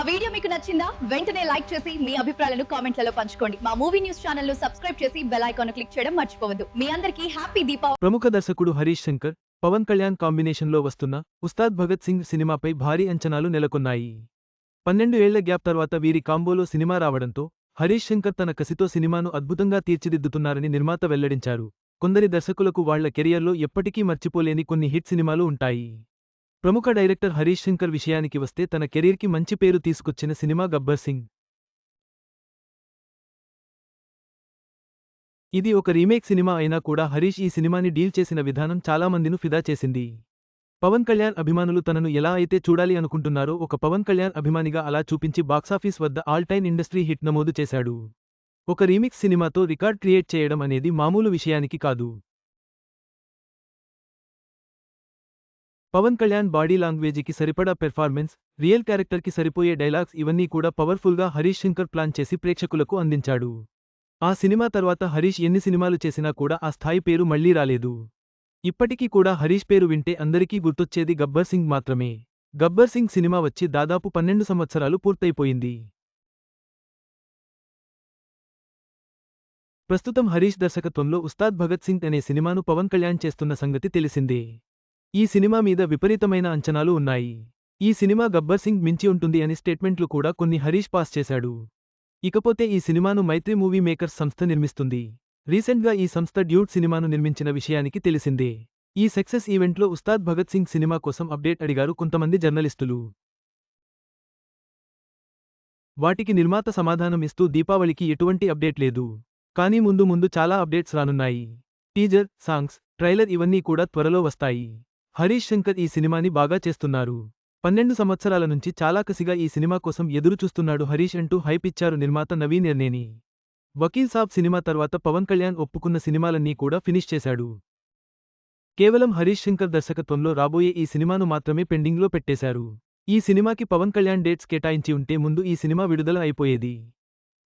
మా వీడియో మీకు నచ్చిందా? వెంటనే లైక్ చేసి మీ అభిప్రాయాలను కామెంట్లలో పంచుకోండి. మా మూవీ న్యూస్ ఛానల్ను సబ్స్క్రైబ్ చేసి బెల్ ఐకాన్ క్లిక్ చేయడం మర్చిపోవద్దు. మీ అందరికీ హ్యాపీ దీపావళి. ప్రముఖ దర్శకుడు హరీష్ శంకర్ పవన్ కళ్యాణ్ కాంబినేషన్లో వస్తున్న ఉస్తాద్ భగత్ సింగ్ సినిమాపై భారీ అంచనాలు నెలకొన్నాయి. పన్నెండు ఏళ్ళ గ్యాప్ తర్వాత వీరి కాంబోలో సినిమా రావడంతో హరీష్ శంకర్ తన కసితో సినిమాను అద్భుతంగా తీర్చిదిద్దుతున్నారని నిర్మాత వెల్లడించారు. కొందరి దర్శకులకు వాళ్ళ కెరియర్లో ఎప్పటికీ మర్చిపోలేని కొన్ని హిట్ సినిమాలు ఉంటాయి. ప్రముఖ డైరెక్టర్ హరీష్ శంకర్ విషయానికి వస్తే తన కెరీర్కి మంచి పేరు తీసుకొచ్చిన సినిమా గబ్బర్ సింగ్. ఇది ఒక రీమేక్ సినిమా అయినా కూడా హరీష్ ఈ సినిమాని డీల్ చేసిన విధానం చాలా మందిను ఫిదా చేసింది. పవన్ కళ్యాణ్ అభిమానులు తనను ఎలా అయితే చూడాలి అనుకుంటున్నారో ఒక పవన్ కళ్యాణ్ అభిమానిగా అలా చూపించి బాక్సాఫీస్ వద్ద ఆల్ టైమ్ ఇండస్ట్రీ హిట్ నమోదు చేశాడు. ఒక రీమిక్స్ సినిమాతో రికార్డ్ క్రియేట్ చేయడం అనేది మామూలు విషయానికి కాదు. పవన్ కళ్యాణ్ బాడీ లాంగ్వేజీకి సరిపడా పెర్ఫార్మెన్స్ రియల్ క్యారెక్టర్కి సరిపోయే డైలాగ్స్ ఇవన్నీ కూడా పవర్ఫుల్గా హరీష్ శంకర్ ప్లాన్ చేసి ప్రేక్షకులకు అందించాడు. ఆ సినిమా తర్వాత హరీష్ ఎన్ని సినిమాలు చేసినా కూడా ఆ స్థాయి పేరు మళ్ళీ రాలేదు. ఇప్పటికీ కూడా హరీష్ పేరు వింటే అందరికీ గుర్తొచ్చేది గబ్బర్ సింగ్ మాత్రమే. గబ్బర్ సింగ్ సినిమా వచ్చి దాదాపు పన్నెండు సంవత్సరాలు పూర్తయిపోయింది. ప్రస్తుతం హరీష్ దర్శకత్వంలో ఉస్తాద్ భగత్ సింగ్ అనే సినిమాను పవన్ కళ్యాణ్ చేస్తున్న సంగతి తెలిసిందే. ఈ సినిమా మీద విపరీతమైన అంచనాలు ఉన్నాయి. ఈ సినిమా గబ్బర్ సింగ్ మించి ఉంటుంది అని స్టేట్మెంట్లు కూడా కొన్ని హరీష్ పాస్ చేశాడు. ఇకపోతే ఈ సినిమాను మైత్రి మూవీ మేకర్స్ సంస్థ నిర్మిస్తుంది. రీసెంట్గా ఈ సంస్థ డ్యూట్ సినిమాను నిర్మించిన విషయానికి తెలిసిందే. ఈ సక్సెస్ ఈవెంట్లో ఉస్తాద్ భగత్ సింగ్ సినిమా కోసం అప్డేట్ అడిగారు కొంతమంది జర్నలిస్టులు. వాటికి నిర్మాత సమాధానం ఇస్తూ దీపావళికి ఎటువంటి అప్డేట్ లేదు. కానీ ముందు ముందు చాలా అప్డేట్స్ రానున్నాయి. టీజర్ సాంగ్స్ ట్రైలర్ ఇవన్నీ కూడా త్వరలో వస్తాయి. హరీష్ శంకర్ ఈ సినిమాని బాగా చేస్తున్నారు. పన్నెండు సంవత్సరాల నుంచి చాలా కసిగా ఈ సినిమా కోసం ఎదురు చూస్తున్నాడు హరీష్ అంటూ హైప్ ఇచ్చారు నిర్మాత నవీన్ ఎర్నేని. వకీల్ సాబ్ సినిమా తర్వాత పవన్ కళ్యాణ్ ఒప్పుకున్న సినిమాలన్నీ కూడా ఫినిష్ చేశాడు. కేవలం హరీష్ శంకర్ దర్శకత్వంలో రాబోయే ఈ సినిమాను మాత్రమే పెండింగ్లో పెట్టేశారు. ఈ సినిమాకి పవన్ కళ్యాణ్ డేట్స్ కేటాయించి ఉంటే ముందు ఈ సినిమా విడుదల అయిపోయేది.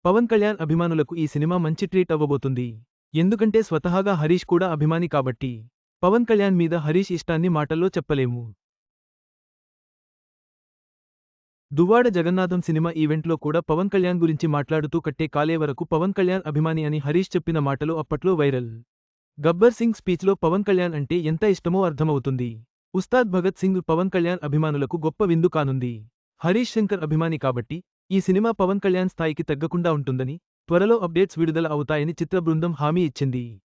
పవన్ కళ్యాణ్ అభిమానులకు ఈ సినిమా మంచి ట్రీట్ అవ్వబోతుంది. ఎందుకంటే స్వతహాగా హరీష్ కూడా అభిమాని కాబట్టి. పవన్ కళ్యాణ్ మీద హరీష్ ఇష్టాన్ని మాటల్లో చెప్పలేము. దువ్వాడ జగన్నాథం సినిమా ఈవెంట్లో కూడా పవన్ కళ్యాణ్ గురించి మాట్లాడుతూ కట్టే కాలే వరకు పవన్ కళ్యాణ్ అభిమాని అని హరీష్ చెప్పిన మాటలు అప్పట్లో వైరల్. గబ్బర్ సింగ్ స్పీచ్లో పవన్ కళ్యాణ్ అంటే ఎంత ఇష్టమో అర్థమవుతుంది. ఉస్తాద్ భగత్ సింగ్ పవన్ కళ్యాణ్ అభిమానులకు గొప్ప విందు కానుంది. హరీష్ శంకర్ అభిమాని కాబట్టి ఈ సినిమా పవన్ కళ్యాణ్ స్థాయికి తగ్గకుండా ఉంటుందని త్వరలో అప్డేట్స్ విడుదల అవుతాయని చిత్ర బృందం హామీ ఇచ్చింది.